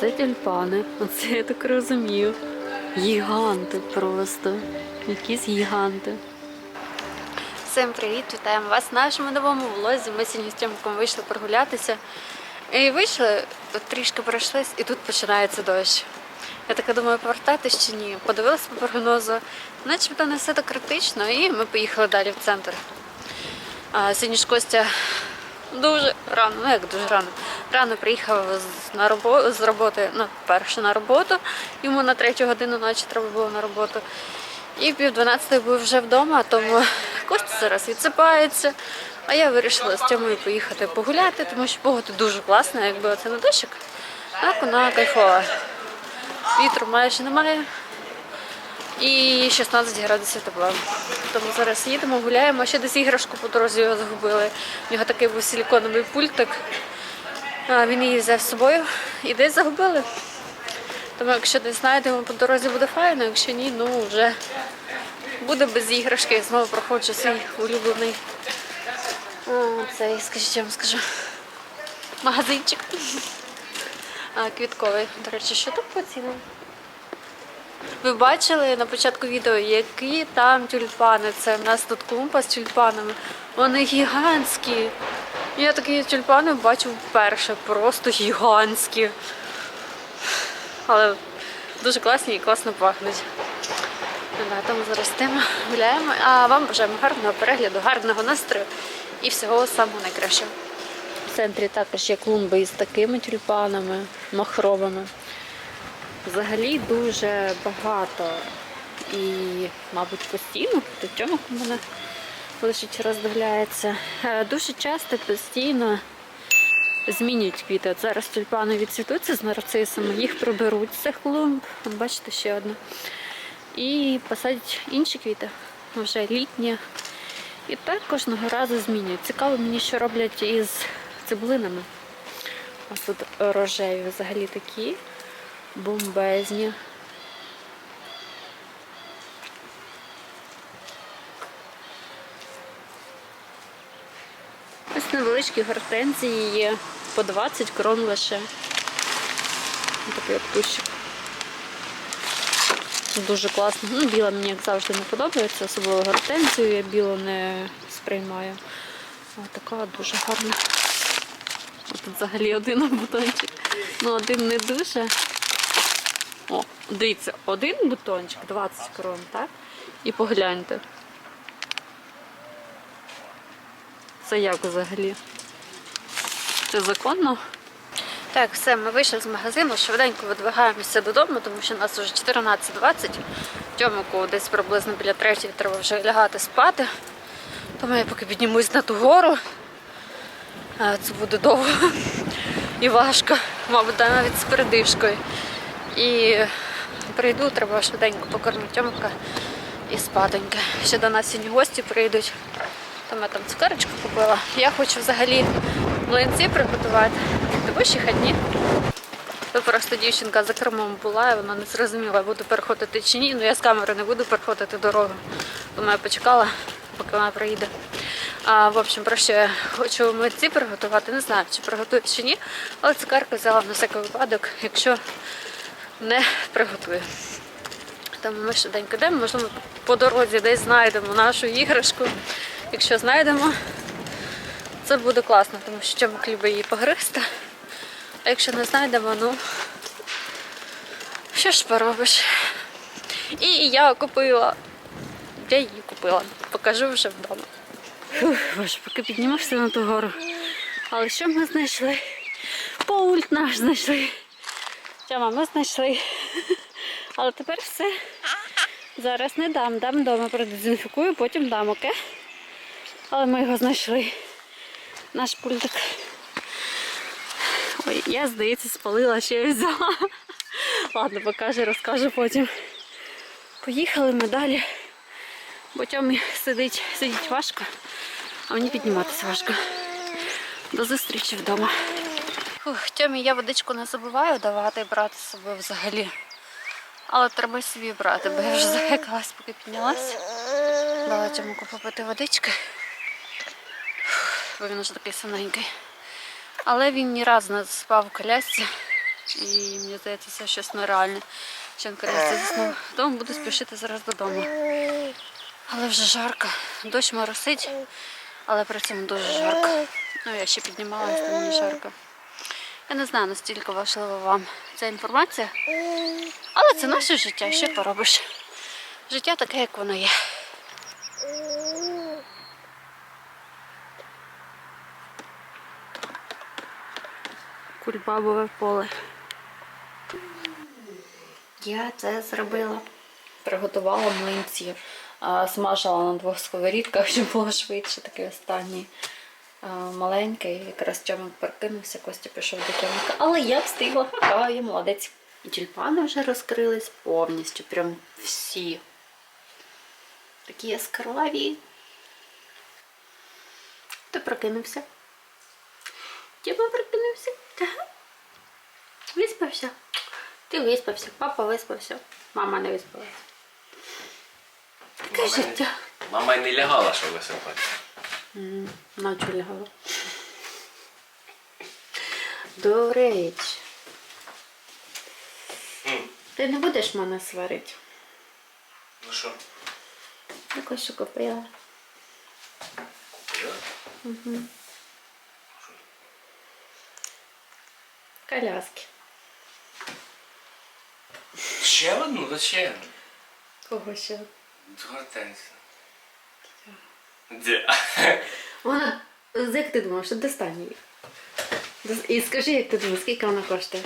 це тюльпани. Оце я так розумію. Гіганти просто. Якісь гіганти. Всім привіт! Вітаємо вас в нашому новому влозі. Ми сьогодні з Тьомком вийшли прогулятися. І вийшли, тут трішки пройшлись, і тут починається дощ. Я така думаю, повертатись чи ні. Подивилася по прогнозу, начебто не все так критично, і ми поїхали далі в центр. А, сьогодні ж Костя дуже рано, ну як дуже рано. Рано приїхав з, на робо, з роботи, ну, перше на роботу. Йому на третю годину ночі треба було на роботу. І пів дванадцятої був вже вдома, тому Костя зараз відсипається. А я вирішила з Тьомою поїхати погуляти, тому що погода дуже класна, якби це не дощик. Так вона кайфова. Вітру майже немає. І 16 градусів тепла. Тому зараз їдемо, гуляємо. Ще десь іграшку по дорозі його загубили. У нього такий був силіконовий пультик. Він її взяв з собою і десь загубили. Тому якщо десь знайдемо по дорозі буде файно, якщо ні, ну вже буде без іграшки. Знову проходжу свій улюблений а, скажіть, я вам скажу, магазинчик. А, квітковий. До речі, що тут по цінам? Ви бачили на початку відео, які там тюльпани. Це в нас тут клумба з тюльпанами. Вони гігантські. Я такі тюльпани бачу вперше, просто гігантські. Але дуже класні і класно пахнуть. Ну да, Тому зараз тема гуляємо. А вам бажаємо гарного перегляду, гарного настрою і всього самого найкращого. В центрі також є клумби із такими тюльпанами, махровими. Взагалі дуже багато і, мабуть, постійно, до цьому у мене лише роздивляється. Е, Дуже часто постійно змінюють квіти. От зараз тюльпани відцвітуться з нарцисами, їх приберуть з цих клумб. Бачите, ще одна. І посадять інші квіти, вже літні. І так кожного разу змінюють. Цікаво мені, що роблять із цибулинами. Ось тут рожеві взагалі такі бомбезні. Невеличкі гортензії є по 20 крон лише. Такий от. Дуже класно. Ну, біла мені, як завжди, не подобається, особливо гортензію я білу не сприймаю. А така дуже гарна. Тут взагалі один бутончик. Ну, один не дуже. О, дивіться, один бутончик, 20 крон, так? І погляньте. Це як взагалі? Це законно? Так, все, ми вийшли з магазину, швиденько видвигаємося додому, тому що нас вже 14.20. Тьомику десь приблизно біля третьої треба вже лягати спати. Тому я поки піднімусь на ту гору. Це буде довго і важко, мабуть, навіть з передишкою. І прийду, треба швиденько покормити Тьомика і спатоньки. Ще до нас сьогодні гості прийдуть. Там я там цукерочку купила. Я хочу взагалі млинці приготувати. Тому що одні. Тут просто дівчинка за кермом була, і вона не зрозуміла, буду переходити чи ні. Ну я з камери не буду переходити дорогу. Тому я почекала, поки вона приїде. А, в общем, про що я хочу млинці приготувати. Не знаю, чи приготую чи ні, але цукерку взяла на всякий випадок, якщо не приготую. Тому ми швиденько йдемо, можливо, по дорозі десь знайдемо нашу іграшку. Якщо знайдемо, це буде класно, тому що Тьомик любить її погризти. А якщо не знайдемо, ну що ж поробиш? І я купила. Я її купила. Покажу вже вдома. Фух, боже, поки піднімався на ту гору. Але що ми знайшли? Паульт наш знайшли. Тьома, ми знайшли. Але тепер все. Зараз не дам, дам вдома, продезінфікую, потім дам, окей? Але ми його знайшли. Наш пультик. Ой, я, здається, спалила, що я взяла. Ладно, покажу, розкажу потім. Поїхали ми далі. Бо Тьомі сидить, сидіть важко, а мені підніматися важко. До зустрічі вдома. Фух, Тьомі я водичку не забуваю давати брати з собою взагалі. Але треба собі брати, бо я вже захекалась, поки піднялась. Дала Тьомику попити водички. Бо він вже такий соненький. Але він ні разу не спав в колясці. І мені здається, це щось нереальне. Що наконець заснув. Тому буду спішити зараз додому. Але вже жарко. Дощ моросить, але при цьому дуже жарко. Ну, я ще піднімалася, то мені жарко. Я не знаю, настільки важлива вам ця інформація. Але це наше життя, що поробиш. Життя таке, як воно є. Кульбабове поле. Я це зробила. Приготувала млинці. Смажила на двох сковорідках, щоб було швидше, такий останній маленький. Якраз Тьомик перекинувся, Костя пішов до Тьомика. Але я встигла. А, я молодець. І тюльпани вже розкрились повністю, прям всі. Такі яскраві. Ти прокинувся. Тьома прокинувся. Ага. Виспався. Ти виспався, папа виспався, мама не виспалася. Таке Мама не- життя. Мама й не лягала, щоб висипати. М, Ночі лягала. До речі. М. Ти не будеш мене сварити? Ну що, Я що купила. купила? Коляски. Ще одну? Зачем? Кого ще? Гортензія. Де? Вона, як ти думаєш, що достань її? Дос- І скажи, як ти думаєш, скільки вона коштує?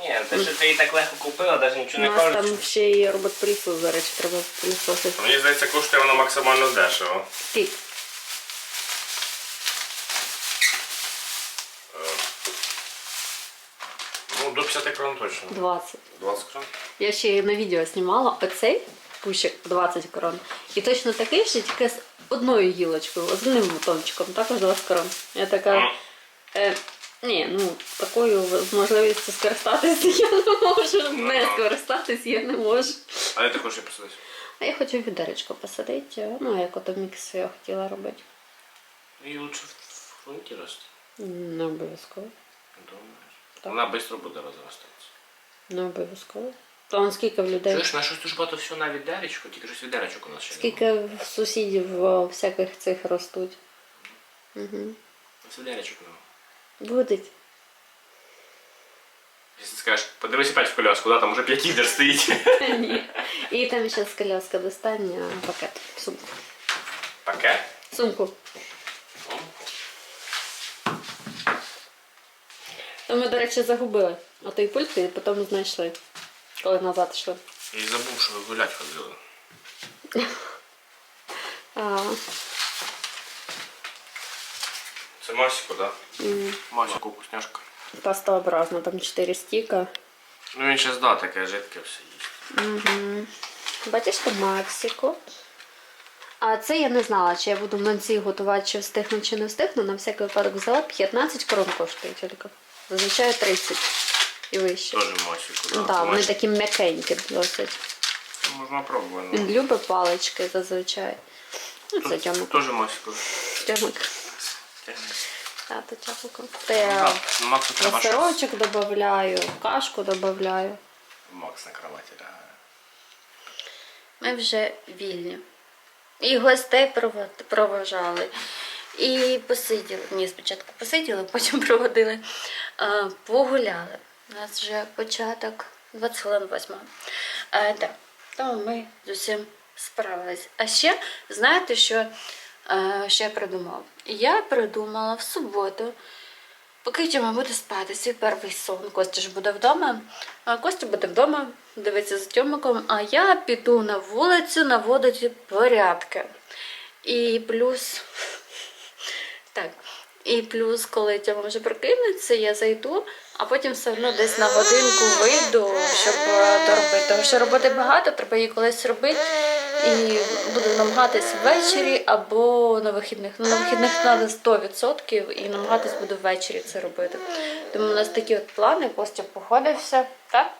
Ні, те, що ти її так легко купила, навіть У нічого не нас кажуть. там ще є робот присуд, до речі, треба пилісосити. Мені здається, коштує воно максимально дешево. Скільки? Ну, до 50 крон точно. 20. 20 крон? Я ще на відео знімала оцей пущик 20 крон. І точно такий ж, тільки з одною гілочкою, одним бутончиком, також 20 крон. Я така. Е, ні, ну такою можливістю скористатися я не можу. Не скористатись я не можу. А я також і посадити. А я хочу відеречко посадити, ну як ото мікс я хотіла робити. Її лучше в фронті рости. Не обов'язково. Думаєш? Вона швидко буде розростатися. Не обов'язково. То он скільки в людей. Чуєш, на щось дуже багато всього на відеречку, тільки щось відеречок у нас ще Скільки в сусідів о, всяких цих ростуть. Угу. немає. Відеречок немає. Будуть. Якщо ти скажеш, подивись опять в коляску, да, там уже п'ятідер стоїть. Ні. І там ще з коляска достань а, пакет. Сумку. Пакет? Сумку. То ми, до речі, загубили. Отой пульт і потім знайшли, коли назад йшли. І забув, що ви гулять ходили. А, Це Масіку, так? м, Масіку вкусняшка. пастообразно, там 4 стіка. Ну він ще да, таке жидке все їсть. Угу. Бачиш, там Максику. А це я не знала, чи я буду млинці готувати, чи встигну, чи не встигну. На всякий випадок взяла 15 крон коштує тільки. Зазвичай 30 і вище. Теж Масіку, Ну, да. так, вони такі м'якенькі досить. Можна пробувати. Він любить палички зазвичай. Ну, це тьомик. Теж Масіку. Тьомик. Тато тьомику. Та я ну, Максу треба щось. сирочок додаю, кашку додаю. Макс на кроваті лягає. Ми вже вільні. І гостей прово- проважали. І посиділи. Ні, спочатку посиділи, потім проводили. А, погуляли. У нас вже початок 20 хвилин. Так. Тому ми з усім справились. А ще, знаєте, що, а, що я придумала? Я придумала в суботу. Поки Тьома буде спати, свій перший сон. Костя ж буде вдома. Костя буде вдома, дивиться за Тьомиком, а я піду на вулицю наводити порядки. І плюс. Так. І плюс, коли Тьома вже прокинеться, я зайду, а потім все одно десь на годинку вийду, щоб е, доробити. Тому що роботи багато, треба її колись робити. І буду намагатись ввечері або на вихідних. Ну, на вихідних треба 100% і намагатись буду ввечері це робити. Тому у нас такі от плани, Костя походився, так?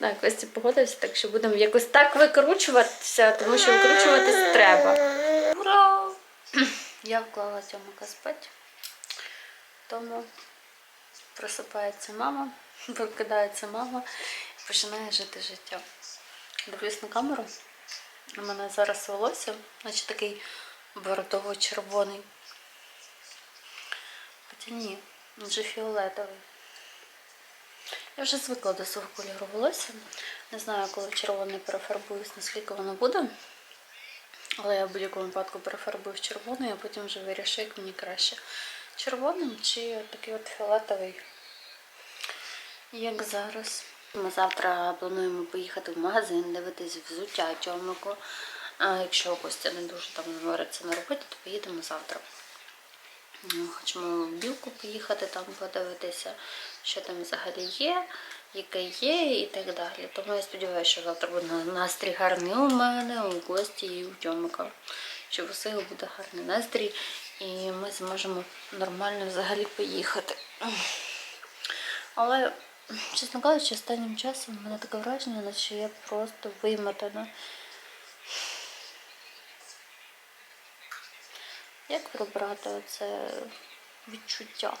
Так, Костя погодився, так що будемо якось так викручуватися, тому що викручуватись треба. Ура! Я вклала Тьомика спати. Тому просипається мама, прокидається мама і починає жити життя. Дивлюсь на камеру. У мене зараз волосся, наче такий бордово-червоний. Хоча ні, вже фіолетовий. Я вже звикла до свого кольору волосся. Не знаю, коли червоний перефарбуюсь, наскільки воно буде. Але я в будь-якому випадку перефарбую в червоний, а потім вже вирішую, як мені краще. Червоним чи такий от фіолетовий, як зараз. Ми завтра плануємо поїхати в магазин, дивитись взуття тьомику. А якщо Костя не дуже там змориться на роботі, то поїдемо завтра. Хочемо в білку поїхати там подивитися, що там взагалі є, яке є і так далі. Тому я сподіваюся, що завтра буде настрій гарний у мене, у Кості і у Тьомика. Що в усіх буде гарний настрій і ми зможемо нормально взагалі поїхати. Але, чесно кажучи, останнім часом в мене таке враження, наче я просто вимотана. Як прибрати оце відчуття?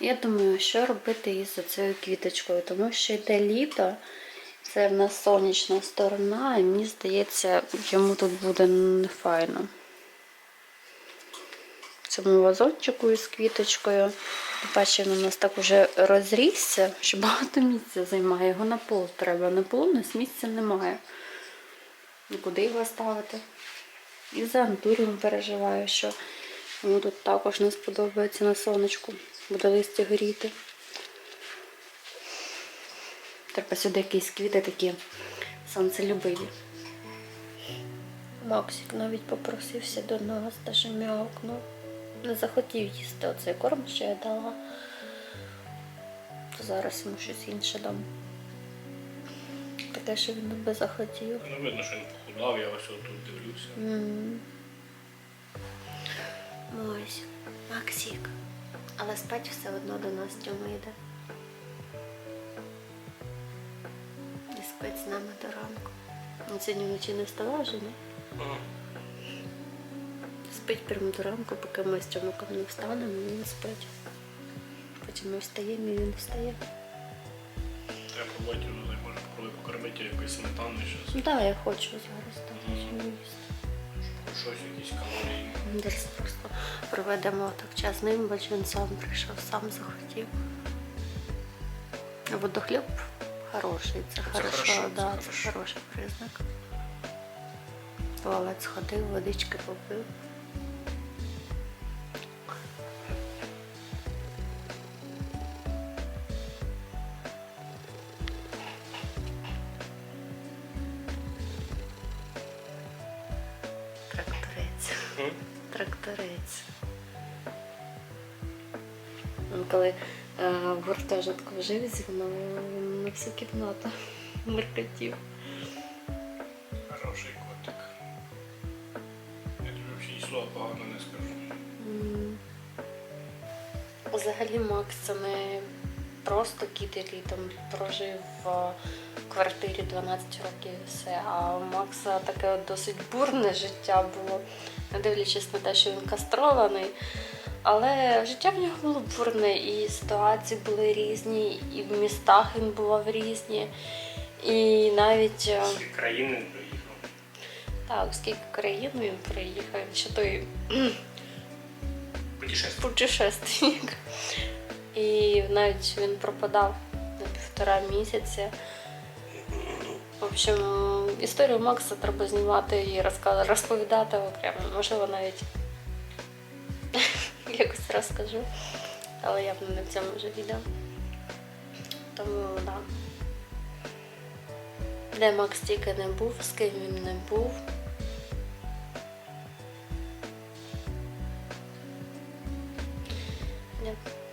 Я думаю, що робити із цією квіточкою, тому що йде літо, це в нас сонячна сторона, і мені здається, йому тут буде не файно. Цьому вазончику із квіточкою. Бачу, він у нас так уже розрісся, що багато місця займає. Його на пол треба. На полу у нас місця немає. І куди його ставити? І за антуріум переживаю, що йому тут також не сподобається на сонечку. Буде листя горіти. Треба сюди якісь квіти такі сонцелюбиві. Максик навіть попросився до нас, даже м'явкнув. Не захотів їсти оцей корм, що я дала. То зараз йому щось інше дам. Таке, що він би захотів. Ну видно, що він похудав, я ось тут дивлюся. М. Ось, Максик. Але спать все одно до нас Тьома йде. І спить з нами до ранку. Він сьогодні вночі не вставав вже, ні? Спить прямо до ранку, поки ми з Тьомиком не встанемо, він спить. Потім ми встаємо і він встає. Треба не може попробувати покормити якоюсь сметаною щось. Ну так, я хочу зараз так хочу їсти. Щось, якісь калорії. Десь просто проведемо так час з ним, бо він сам прийшов, сам захотів. Водохліб хороший, це, хорошо, хорошо, це да, це хорошо. хороший признак. Туалет сходив, водички попив. Тракторець. Коли е, в гуртожитку жив зі мною, він на всю кімнату меркотів. Хороший котик. Я тобі взагалі ні слова погано не скажу. М. Взагалі Макс це не просто кіт, який там прожив в квартирі 12 років і все. А у Макса таке досить бурне життя було, не дивлячись на те, що він кастрований. Але життя в нього було бурне, і ситуації були різні, і в містах він бував різні. І навіть е, З країни приїхав. так, скільки країн він приїхав, він ще той путешественник. І навіть він пропадав на півтора місяця. В общем, історію Макса треба знімати і розповідати окремо. Можливо, навіть якось розкажу. Але явно не в цьому вже відео. Тому. Да. Де Макс тільки не був, з ким він не був. Да.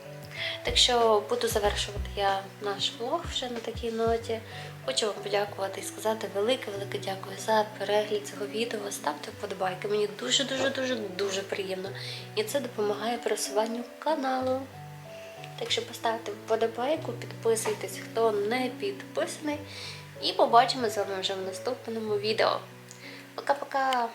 Так що буду завершувати я наш влог вже на такій ноті. Хочу вам подякувати і сказати велике-велике дякую за перегляд цього відео. Ставте вподобайки. Мені дуже-дуже дуже дуже приємно. І це допомагає просуванню каналу. Так що поставте вподобайку, підписуйтесь, хто не підписаний. І побачимо з вами вже в наступному відео. Пока-пока!